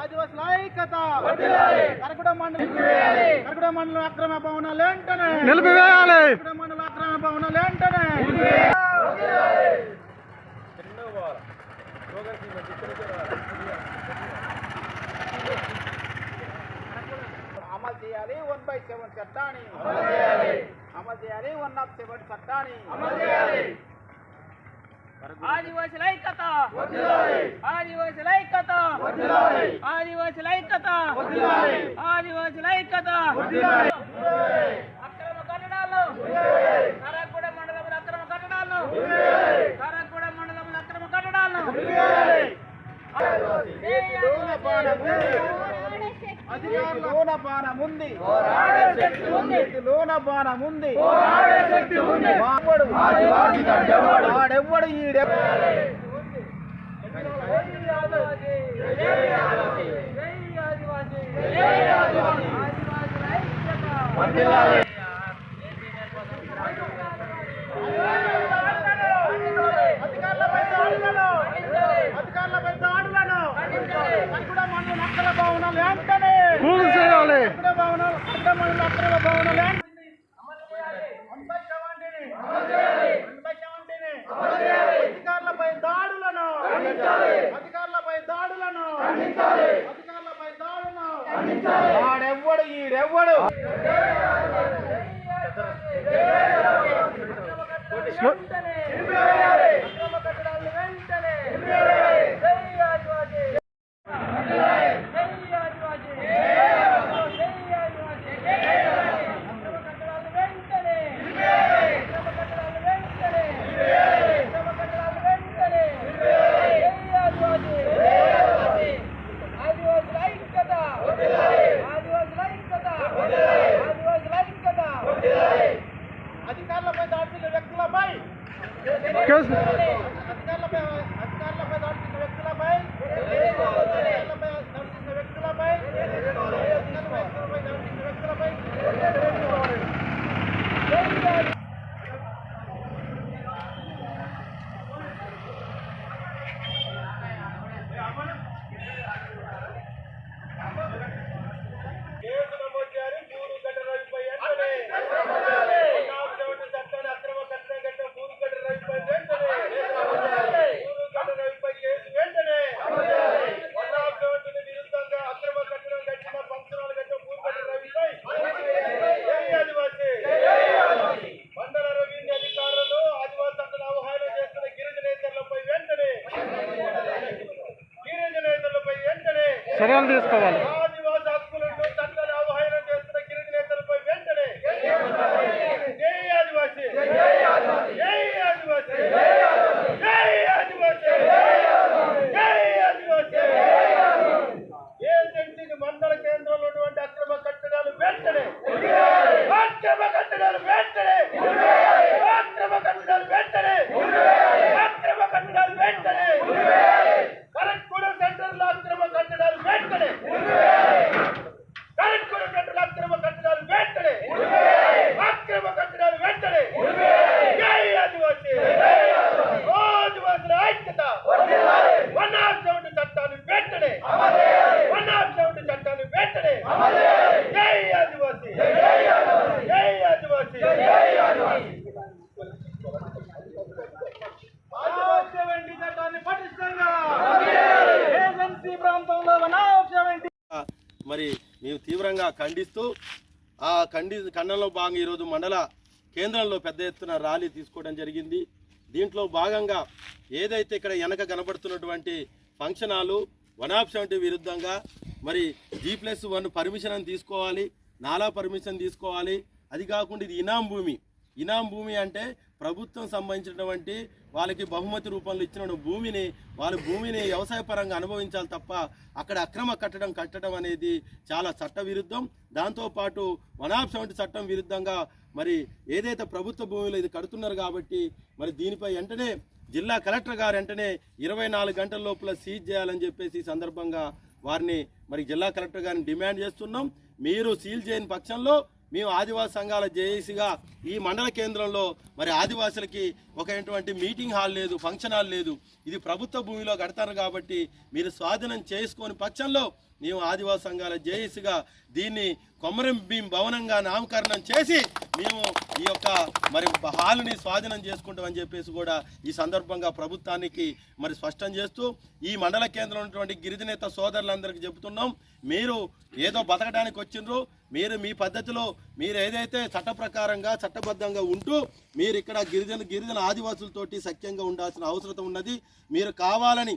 ఆదివాసుల ఐక్యత కరకుడ మండలం కరకుడ మండలం అక్రమ భవనాలు వెంటనే నిలిపివేయాలి. కరకుడ మండలం అక్రమ భవనాలు వెంటనే అమలు చేయాలి వన్ బై సెవెన్ చట్టాన్ని. అమలు చేయాలి. వన్ ఆఫ్ సెవెన్ చట్టాన్ని. ఆదివాసుల ఐక్యత ఆదివాసుల ఐక్యత ఆదివాసుల ఐక్యత ఆదివాసుల ఐక్యత అక్రమ కట్టడాలు కారాగూడ మండలంలో అక్రమ కట్టడాలు కారాగూడ మండలంలో అక్రమ కట్టడాలు లోన బాణముంది అధికారుల లోన వాడెవ్వడు భవనాలు. వెంటనే కూల్ చేయాలి అధికారులపై దాడులను అధికారులపై దాడులను. అధికారులపై దాడులను. వాడెవ్వడు ఈడెవ్వడు అక్రమ కట్టడాలను వెంటనే అధికారులపై దాడుతున్న వ్యక్తులపై కేసు అధికారులపై అధికారులపై దాడుతున్న వ్యక్తులపై అధికారులపై దాడుతున్న వ్యక్తులపై అధికారులపై దాడుతున్న వ్యక్తులపై కేసు నమోదు చేయాలి మూడు గంటల రవిపై వెంటనే చట్టాన్ని అక్రమ కట్టడం కట్టిన మూడు గంటల రవిపై వెంటనే మూడు గంటల రవిపై కేసు వెంటనే వన్ ఆఫ్ సెవెంటీని విరుద్ధంగా అక్రమ కట్టడం కట్టిన పంచనాలు కట్టిన మూడు గంటల రవిపై జై ఆదివాసీ మండల రెవెన్యూ అధికారులు ఆదివాసీ చట్టాన్ని అవహేళన చేస్తున్న గిరిజనేతరులపై వెంటనే గిరిజనేతరులపై వెంటనే చర్యలు తీసుకోవాలి ఆదివాసీ హక్కులను చట్టాన్ని అవహేళన చేస్తున్న గిరిజనేతలపై వెంటనే జై ఆదివాసీ జై ఆదివాసీ జై ఆదివాసీ జై ఆదివాసీ ఏజెన్సీకి మండల కేంద్రంలో ఉన్నటువంటి అక్రమ కట్టడాలు వెంటనే అక్రమ కట్టడాలు వెంటనే అక్రమ కట్టడాలు వెంటనే అక్రమ కట్టడాలు వెంటనే కరెక్ట్ సెంటర్లో అక్రమ కట్టడాలు వెంటనే కరెక్ట్ కట్టడాలు అక్రమ కట్టడాలు వెంటనే అక్రమ కట్టడాలు వెంటనే జై ఆదివాసీ ఆదివాసుల ఐక్యత వన్ ఆఫ్ సెవెంటీ చట్టాన్ని వెంటనే వన్ ఆఫ్ సెవెంటీ చట్టాన్ని వెంటనే జై ఆదివాసీ జై ఆదివాసీ ఆదివాసీ సెవెంటీ చట్టాన్ని పటిష్టంగా ఏజెన్సీ ప్రాంతంలో వన్ ఆఫ్ సెవెంటీ మరి మేము తీవ్రంగా ఖండిస్తూ ఆ ఖండి ఖండంలో భాగంగా ఈరోజు మండల కేంద్రంలో పెద్ద ఎత్తున ర్యాలీ తీసుకోవడం జరిగింది. దీంట్లో భాగంగా ఏదైతే ఇక్కడ వెనక కనబడుతున్నటువంటి function hall one of seventy విరుద్ధంగా మరి జీ ప్లస్ వన్ పర్మిషన్ అని తీసుకోవాలి నాలా పర్మిషన్ తీసుకోవాలి. అది కాకుండా ఇది ఇనాం భూమి. ఇనాం భూమి అంటే ప్రభుత్వం సంబంధించినటువంటి వాళ్ళకి బహుమతి రూపంలో ఇచ్చిన భూమిని వాళ్ళ భూమిని వ్యవసాయ పరంగా అనుభవించాలి తప్ప అక్కడ అక్రమ కట్టడం కట్టడం అనేది చాలా చట్ట విరుద్ధం దాంతోపాటు వన్ ఆఫ్ సెవెంటీ చట్టం విరుద్ధంగా మరి ఏదైతే ప్రభుత్వ భూమిలో ఇది కడుతున్నారు కాబట్టి మరి దీనిపై వెంటనే జిల్లా కలెక్టర్ గారు వెంటనే ఇరవై నాలుగు గంటల లోపల సీజ్ చేయాలని చెప్పేసి ఈ సందర్భంగా వారిని మరి జిల్లా కలెక్టర్ గారిని డిమాండ్ చేస్తున్నాం. మీరు సీల్ చేయని పక్షంలో మేము ఆదివాసీ సంఘాల జేఏసీగా ఈ మండల కేంద్రంలో మరి ఆదివాసులకి ఒక ఎటువంటి మీటింగ్ హాల్ లేదు ఫంక్షన్ హాల్ లేదు. ఇది ప్రభుత్వ భూమిలో కడతారు కాబట్టి మీరు స్వాధీనం చేసుకొని పక్షంలో మేము ఆదివాసీ సంఘాల జేఏసీగా దీన్ని కొమరం భీం భవనంగా నామకరణం చేసి మేము ఈ యొక్క మరి హాలుని స్వాధీనం చేసుకుంటామని చెప్పేసి కూడా ఈ సందర్భంగా ప్రభుత్వానికి మరి స్పష్టం చేస్తూ ఈ మండల కేంద్రంలో ఉన్నటువంటి గిరిజనేత సోదరులందరికీ చెబుతున్నాం మీరు ఏదో బతకడానికి వచ్చిండ్రు మీరు మీ పద్ధతిలో మీరు ఏదైతే చట్ట ప్రకారంగా చట్టబద్ధంగా ఉంటూ మీరు ఇక్కడ గిరిజన గిరిజన ఆదివాసులతోటి సఖ్యంగా ఉండాల్సిన అవసరం ఉన్నది మీరు కావాలని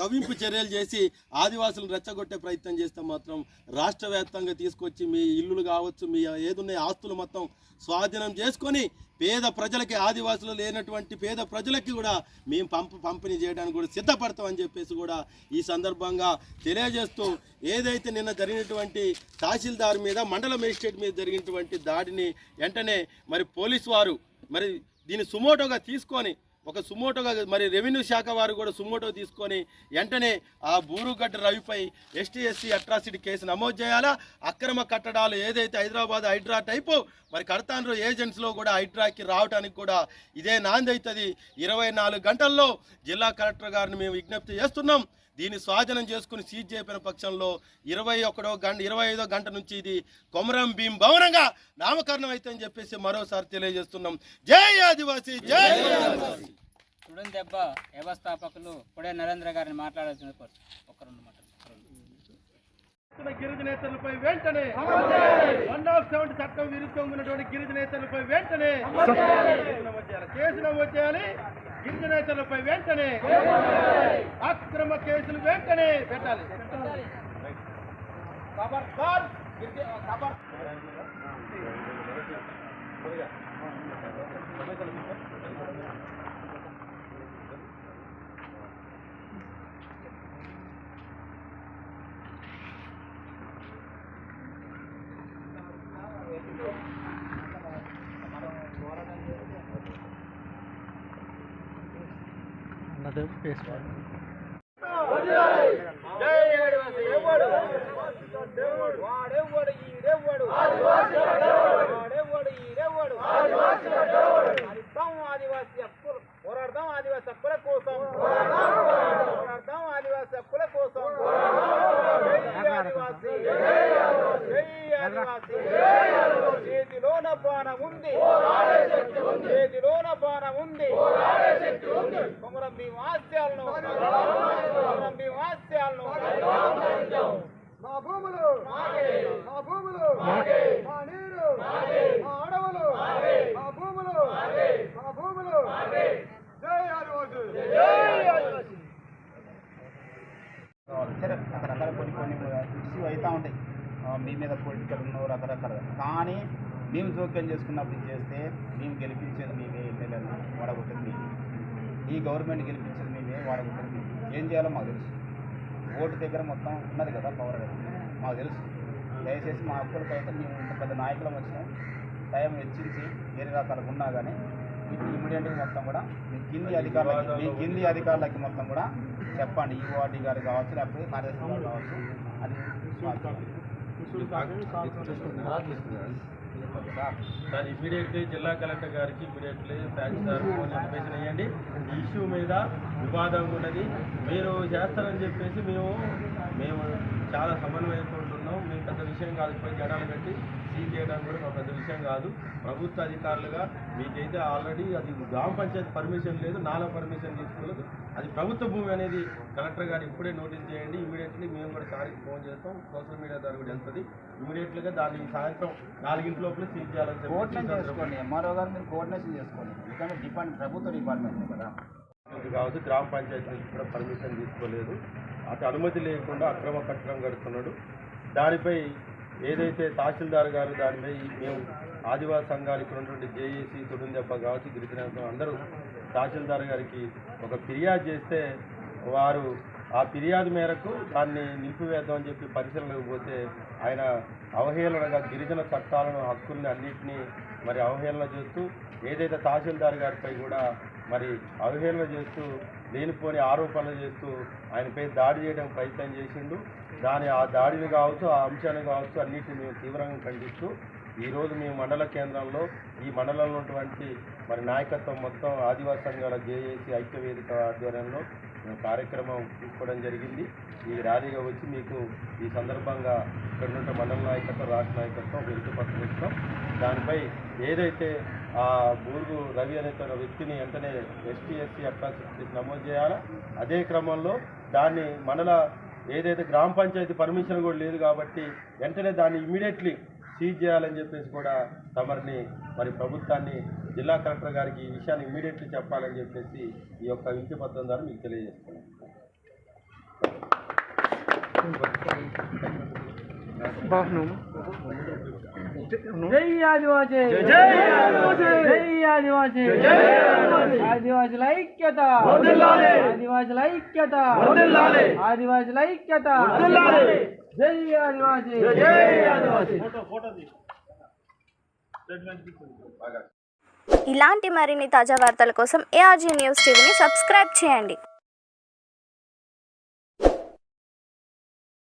కవింపు చర్యలు చేసి ఆదివాసులను రెచ్చగొట్టే ప్రయత్నం చేస్తే మాత్రం రాష్ట్ర వ్యాప్తంగా తీసుకొచ్చి మీ ఇల్లులు కావచ్చు మీ ఏదున్న ఆస్తులు మొత్తం స్వాధీనం చేసుకొని పేద ప్రజలకి ఆదివాసులు లేనటువంటి పేద ప్రజలకి కూడా మేము పంప పంపిణీ చేయడానికి కూడా సిద్ధపడతామని చెప్పేసి కూడా ఈ సందర్భంగా తెలియజేస్తూ ఏదైతే నిన్న జరిగినటువంటి తహసీల్దార్ మీద మండల మేజిస్ట్రేట్ మీద జరిగినటువంటి దాడిని వెంటనే మరి పోలీసు వారు మరి దీన్ని సుమోటోగా తీసుకొని ఒక సుమోటోగా మరి రెవెన్యూ శాఖ వారు కూడా సుమోటో తీసుకొని వెంటనే ఆ బూరుగడ్డ రవిపై ఎస్టీ ఎస్సీ అట్రాసిటీ కేసు నమోదు చేయాలా? అక్రమ కట్టడాలు ఏదైతే హైదరాబాద్ హైడ్రా టైపు మరి కడతాండ్రు ఏజెంట్స్లో కూడా హైడ్రాకి రావడానికి కూడా ఇదే నాంది అవుతుంది. ఇరవై నాలుగు గంటల్లో జిల్లా కలెక్టర్ గారిని మేము విజ్ఞప్తి చేస్తున్నాం. దీన్ని స్వాధీనం చేసుకుని సీజ్ చేయకపోయిన పక్షంలో ఇరవై ఒకటో గంట ఇరవై ఐదో గంట నుంచి ఇది కొమరం భీం భవనంగా నామకరణం అయితే అని చెప్పేసి మరోసారి తెలియజేస్తున్నాం. జై ఆదివాసీ జై ఆదివాసీ. తుడుం దెబ్బ వ్యవస్థాపకులు పుడే నరేంద్ర గారిని మాట్లాడాల్సింది ఒక రెండు మాటలు. గిరిజనేతలపై వెంటనే వన్ ఆఫ్ సెవెంటీ చట్టం విరుద్ధంగా ఉన్నటువంటి గిరిజనేతలపై వెంటనే కేసు నమోదు గిరిజ కేసు వెంటనే అక్రమ కేసులు వెంటనే పెట్టాలి. ఖబర్దార్ ఖబర్ పేస్ట్ వేసుకోవాలి ఆదివాసీ ఎవడు పోరాడదాం ఆదివాసీ హక్కుల కోసం పోరాడదాం ఆదివాసీ హక్కుల కోసం జై ఆదివాసీ చేతిలోన బాణం ఉంది చేతిలోన బాణం ఉంది కొమరం కొమరం మా భూములు మా భూములు మా నీరు మా అడవులు మా భూములు మా భూములు జై ఆదివాసు సరే రకరకాల కొన్ని కొన్ని ఇష్యూ అవుతూ ఉంటాయి. మీ మీద పొలిటికల్ ఉన్నో రకరకాల కానీ మేము జోక్యం చేసుకున్నప్పుడు చేస్తే మేము గెలిపించేది మేమే ఎమ్మెల్యేలు వాడగొట్టేది మేమే. ఈ గవర్నమెంట్ గెలిపించేది మేమే వాడగొట్టేది మేమే. ఏం చేయాలో మాకు తెలుసు. ఓటు దగ్గర మొత్తం ఉన్నది కదా పవర్ మాకు తెలుసు. దయచేసి మా హక్కులకి అయితే మేము ఇంత పెద్ద నాయకులం వచ్చినాం టైం హెచ్చించి వేరే రకాలుగా ఉన్నా కానీ ఇప్పుడు ఇమీడియట్గా మొత్తం కూడా మీ కింది అధికారులకి మీ కింది అధికారులకి మొత్తం కూడా చెప్పండి. ఈఓఆర్డీ గారు కావచ్చు లేకపోతే కార్యదర్శి గారు కావచ్చు అది సార్ ఇమీడియట్లీ జిల్లా కలెక్టర్ గారికి ఇమీడియట్లీ ఫ్యాక్స్ సార్. ఇన్ఫర్మేషన్ ఇవ్వండి. ఈ ఇష్యూ మీద వివాదం ఉన్నది. మీరు చేస్తారని చెప్పేసి మేము మేము చాలా సమన్వయంతో ఉంటున్నాం మేము పెద్ద విషయం కాదు. పోయి జనాలు కట్టి సీల్ చేయడానికి కూడా ఒక పెద్ద విషయం కాదు. ప్రభుత్వ అధికారులుగా మీకైతే ఆల్రెడీ అది గ్రామ పంచాయతీ పర్మిషన్ లేదు. నాలా పర్మిషన్ తీసుకోలేదు. అది ప్రభుత్వ భూమి అనేది కలెక్టర్ గారు ఇప్పుడే నోటీస్ చేయండి. ఇమీడియట్లీ మేము కూడా సార్కి ఫోన్ చేస్తాం. సోషల్ మీడియా ద్వారా కూడా వెళ్తుంది. ఇమీడియట్లీగా దాన్ని సాయంత్రం నాలుగింటి లోపల సీజ్ చేయాలని చెప్పి కోఆర్డినేట్ చేసుకోండి. ఎంఆర్ఓ గారు మీరు కోఆర్డినేషన్ చేసుకోండి. ఎందుకంటే డిపార్ట్మెంట్ ప్రభుత్వ డిపార్ట్మెంట్ కదా. కావచ్చు గ్రామ పంచాయతీ నుంచి కూడా పర్మిషన్ తీసుకోలేదు. అటు అనుమతి లేకుండా అక్రమ కట్టడం కడుతున్నాడు దానిపై ఏదైతే తహసీల్దార్ గారు దానిపై మేము ఆదివాసీ సంఘాలు ఇక్కడ ఉన్నటువంటి జేఏసీ తుడుందెబ్బ కావచ్చు గిరిజన అందరూ తహసీల్దార్ గారికి ఒక ఫిర్యాదు చేస్తే వారు ఆ ఫిర్యాదు మేరకు దాన్ని నిలిపివేద్దామని చెప్పి పరిశీలనకు పోతే ఆయన అవహేళనగా గిరిజన చట్టాలను హక్కుల్ని అన్నింటినీ మరి అవహేళన చేస్తూ ఏదైతే తహసీల్దార్ గారిపై కూడా మరి అవహేళన చేస్తూ లేనిపోని ఆరోపణలు చేస్తూ ఆయనపై దాడి చేయడానికి ప్రయత్నం చేసిండు. దాని ఆ దాడిని కావచ్చు ఆ అంశాన్ని కావచ్చు అన్నిటిని మేము తీవ్రంగా ఖండిస్తూ ఈరోజు మేము మండల కేంద్రంలో ఈ మండలంలో ఉన్నటువంటి మరి నాయకత్వం మొత్తం ఆదివాసీ సంఘాల జేఏసీ ఐక్యవేదిక ఆధ్వర్యంలో కార్యక్రమం తీసుకోవడం జరిగింది. ఈ ర్యాలీగా వచ్చి మీకు ఈ సందర్భంగా ఇక్కడ ఉన్న మండల నాయకత్వం రాష్ట్ర నాయకత్వం విరుద్ధ దానిపై ఏదైతే ఆ బూర్గు రవి అనే వ్యక్తిని వెంటనే ఎస్టీ ఎస్సీ నమోదు చేయాలా? అదే క్రమంలో దాన్ని మండల ఏదైతే గ్రామ పంచాయతీ పర్మిషన్ కూడా లేదు కాబట్టి వెంటనే దాన్ని ఇమీడియట్లీ సీజ్ చేయాలని చెప్పేసి కూడా తమరిని మరి ప్రభుత్వాన్ని జిల్లా కలెక్టర్ గారికి ఈ విషయాన్ని ఇమీడియట్లీ చెప్పాలని చెప్పేసి ఈ యొక్క వింతి పత్రం ద్వారా మీకు తెలియజేస్తున్నాను. బాగున్నాము జై ఆదివాసీ. జై ఆదివాసీ. జై ఆదివాసీ. జై ఆదివాసీల ఐక్యత. ఆదివాసీల ఐక్యత. ఆదివాసీల ఐక్యత. జై ఆదివాసీ. జై ఆదివాసీ. ఇలాంటి మరిన్ని తాజా వార్తల కోసం ఏఆర్జీ న్యూస్ టీవీని సబ్స్క్రైబ్ చేయండి.